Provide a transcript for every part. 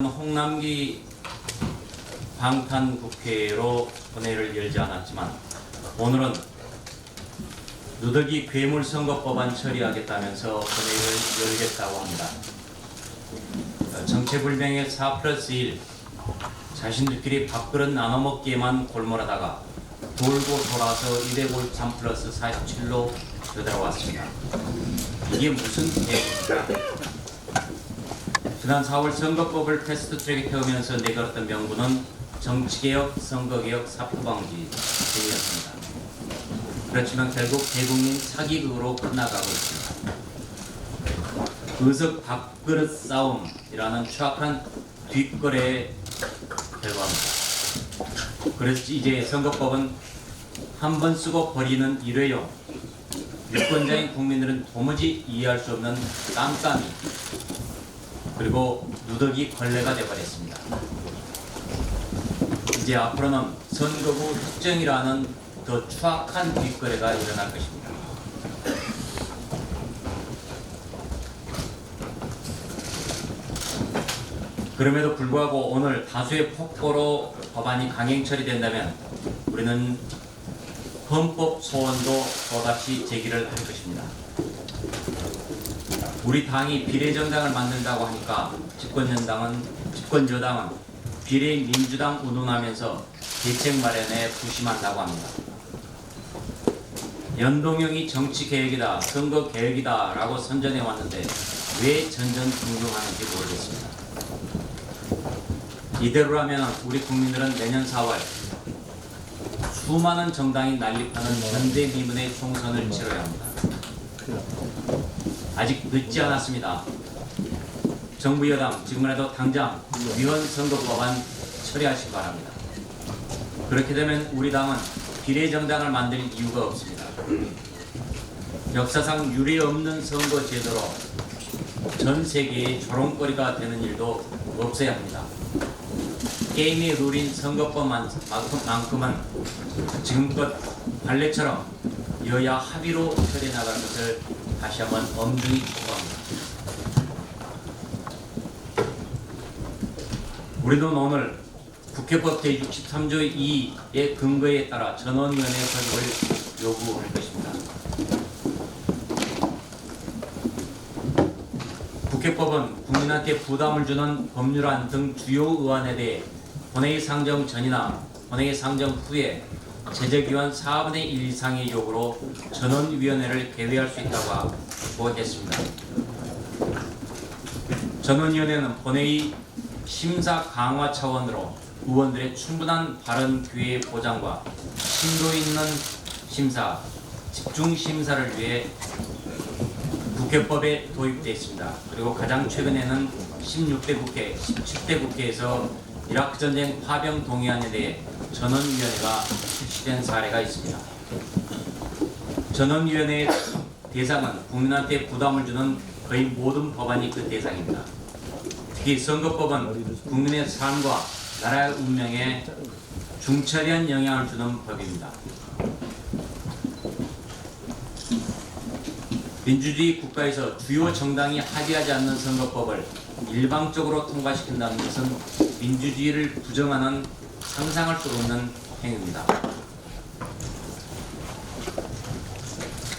홍남기 방탄 국회로 본회의를 열지 않았지만 오늘은 누더기 괴물 선거법안 처리하겠다면서 본회의를 열겠다고 합니다. 어, 정체불명의 4 플러스 1 자신들끼리 밥그릇 나눠먹기에만 골몰하다가 돌고 돌아서 253 플러스 47로 되돌아왔습니다. 이게 무슨 계획입니까? 지난 4월 선거법을 패스트트랙에 태우면서 내걸었던 명분은 정치개혁, 선거개혁, 사표방지 등이었습니다. 그렇지만 결국 대국민 사기극으로 끝나가고 있습니다. 의석 밥그릇 싸움이라는 추악한 뒷거래에 결과합니다. 그래서 이제 선거법은 한 번 쓰고 버리는 일회용, 유권자인 국민들은 도무지 이해할 수 없는 깜깜이, 그리고 누더기 걸레가 되어버렸습니다. 이제 앞으로는 선거구 특정이라는 더 추악한 뒷거래가 일어날 것입니다. 그럼에도 불구하고 오늘 다수의 폭포로 법안이 강행 처리된다면 우리는 헌법 소원도 또다시 제기를 할 것입니다. 우리 당이 비례정당을 만든다고 하니까 집권연당은 집권여당은 비례민주당 운운하면서 대책 마련에 부심한다고 합니다. 연동형이 정치 계획이다, 선거 계획이다라고 선전해 왔는데 왜 전전긍긍하는지 모르겠습니다. 이대로라면 우리 국민들은 내년 4월 수많은 정당이 난립하는 전대미문의 총선을 치러야 합니다. 아직 늦지 않았습니다. 정부 여당 지금이라도 당장 위헌 선거법안 처리하시기 바랍니다. 그렇게 되면 우리 당은 비례정당을 만들 이유가 없습니다. 역사상 유례 없는 선거 제도로 전 세계의 조롱거리가 되는 일도 없어야 합니다. 게임의 룰인 선거법만큼은 지금껏 관례처럼 여야 합의로 처리해 나갈 것을 다시 한번 엄중히 촉구합니다. 우리는 오늘 국회법 제63조 2의 근거에 따라 전원위원회 설립을 요구할 것입니다. 국회법은 국민한테 부담을 주는 법률안 등 주요 의안에 대해 본회의 상정 전이나 본회의 상정 후에 제적위원 4분의 1 이상의 요구로 전원위원회를 개회할 수 있다고 보겠습니다. 전원위원회는 본회의 심사 강화 차원으로 의원들의 충분한 발언 기회 보장과 심도 있는 심사, 집중 심사를 위해 국회법에 도입되어 있습니다. 그리고 가장 최근에는 16대 국회, 17대 국회에서 이라크 전쟁 파병 동의안에 대해 전원위원회가 실시된 사례가 있습니다. 전원위원회의 대상은 국민한테 부담을 주는 거의 모든 법안이 그 대상입니다. 특히 선거법은 국민의 삶과 나라의 운명에 중차리한 영향을 주는 법입니다. 민주주의 국가에서 주요 정당이 합의하지 않는 선거법을 일방적으로 통과시킨다는 것은 민주주의를 부정하는 상상할 수 없는 행위입니다.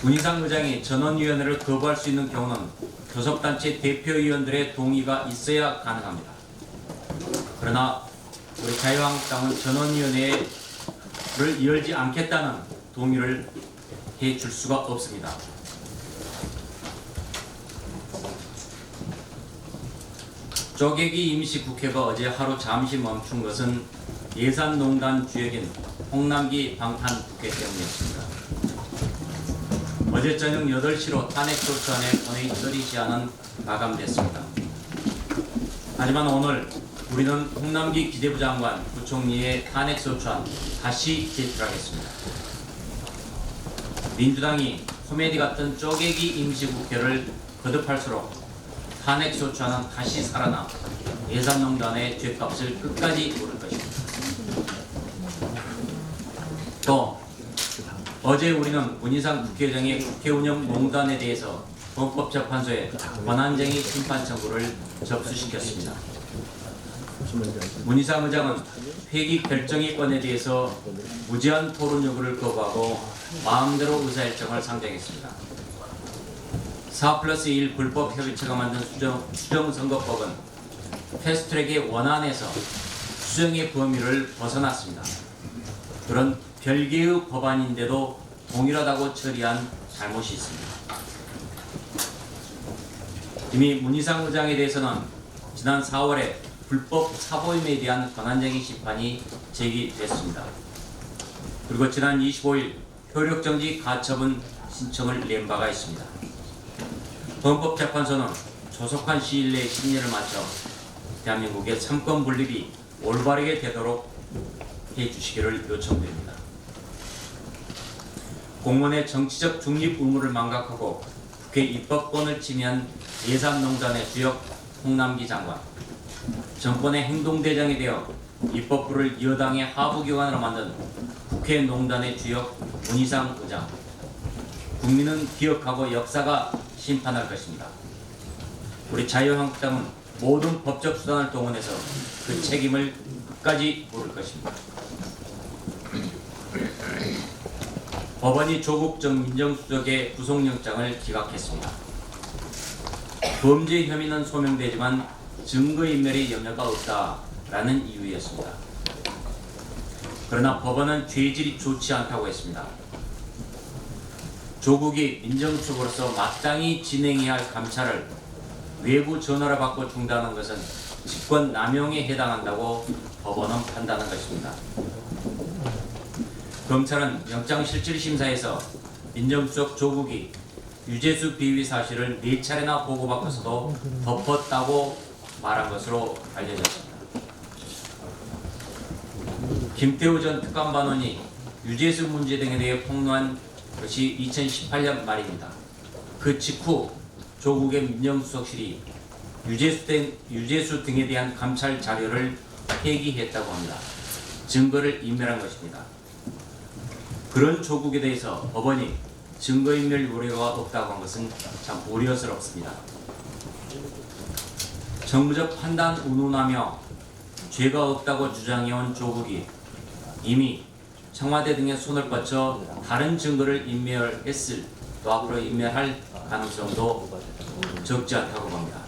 문희상 의장이 전원위원회를 거부할 수 있는 경우는 교섭단체 대표위원들의 동의가 있어야 가능합니다. 그러나 우리 자유한국당은 전원위원회를 열지 않겠다는 동의를 해줄 수가 없습니다. 쪼개기 임시국회가 어제 하루 잠시 멈춘 것은 예산농단 주역인 홍남기 방탄 국회 때문이었습니다. 어제 저녁 8시로 탄핵소추안의 본회의 처리 시한은 마감됐습니다. 하지만 오늘 우리는 홍남기 기재부 장관 부총리의 탄핵소추안 다시 제출하겠습니다. 민주당이 코미디 같은 쪼개기 임시국회를 거듭할수록 탄핵소추안은 다시 살아나 예산농단의 죗값을 끝까지 물을 또 어제 우리는 문희상 국회의장의 국회운영 농단에 대해서 헌법재판소에 권한쟁의 심판 청구를 접수시켰습니다. 문희상 의장은 회기 결정의 건에 대해서 무제한 토론 요구를 거부하고 마음대로 의사일정을 상정했습니다. 4 플러스 1 불법 협의체가 만든 수정, 수정선거법은 패스트트랙의 원안에서 수정의 범위를 벗어났습니다. 그런 별개의 법안인데도 동일하다고 처리한 잘못이 있습니다. 이미 문희상 의장에 대해서는 지난 4월에 불법 사보임에 대한 권한쟁의 심판이 제기됐습니다. 그리고 지난 25일 효력정지 가처분 신청을 낸 바가 있습니다. 헌법재판소는 조속한 시일 내에 심리를 마쳐 대한민국의 삼권 분립이 올바르게 되도록 해주시기를 요청드립니다. 공무원의 정치적 중립 의무를 망각하고 국회 입법권을 침해한 예산농단의 주역 홍남기 장관 정권의 행동대장이 되어 입법부를 여당의 하부기관으로 만든 국회 농단의 주역 문희상 의장 국민은 기억하고 역사가 심판할 것입니다. 우리 자유한국당은 모든 법적 수단을 동원해서 그 책임을 끝까지 물을 것입니다. 법원이 조국 전 민정수석의 구속영장을 기각했습니다. 범죄 혐의는 소명되지만 증거인멸의 염려가 없다라는 이유였습니다. 그러나 법원은 죄질이 좋지 않다고 했습니다. 조국이 민정수석으로서 마땅히 진행해야 할 감찰을 외부 전화를 받고 중단하는 것은 직권 남용에 해당한다고 법원은 판단한 것입니다. 검찰은 영장실질심사에서 민정수석 조국이 유재수 비위 사실을 네 차례나 보고받고서도 덮었다고 말한 것으로 알려졌습니다. 김태우 전 특감반원이 유재수 문제 등에 대해 폭로한 것이 2018년 말입니다. 그 직후 조국의 민정수석실이 유재수, 등, 유재수 등에 대한 감찰 자료를 폐기했다고 합니다. 증거를 인멸한 것입니다. 그런 조국에 대해서 법원이 증거인멸 우려가 없다고 한 것은 참 우려스럽습니다. 정무적 판단 운운하며 죄가 없다고 주장해온 조국이 이미 청와대 등의 손을 뻗쳐 다른 증거를 인멸했을 또 앞으로 인멸할 가능성도 적지 않다고 봅니다.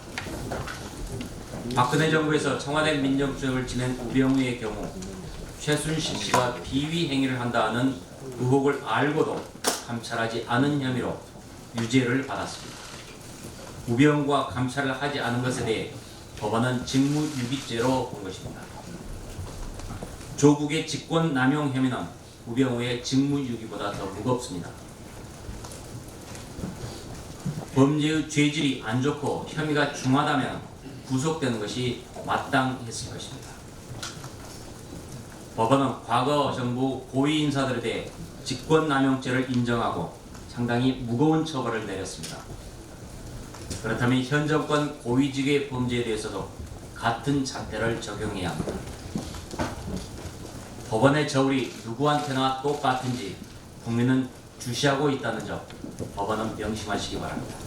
박근혜 정부에서 청와대 민정수석을 지낸 우병우의 경우 최순실 씨가 비위 행위를 한다는 의혹을 알고도 감찰하지 않은 혐의로 유죄를 받았습니다. 우병우가 감찰을 하지 않은 것에 대해 법원은 직무유기죄로 본 것입니다. 조국의 직권 남용 혐의는 우병우의 직무유기보다 더 무겁습니다. 범죄의 죄질이 안 좋고 혐의가 중하다면 구속되는 것이 마땅했을 것입니다. 법원은 과거 정부 고위 인사들에 대해 직권남용죄를 인정하고 상당히 무거운 처벌을 내렸습니다. 그렇다면 현 정권 고위직의 범죄에 대해서도 같은 잣대를 적용해야 합니다. 법원의 저울이 누구한테나 똑같은지 국민은 주시하고 있다는 점 법원은 명심하시기 바랍니다.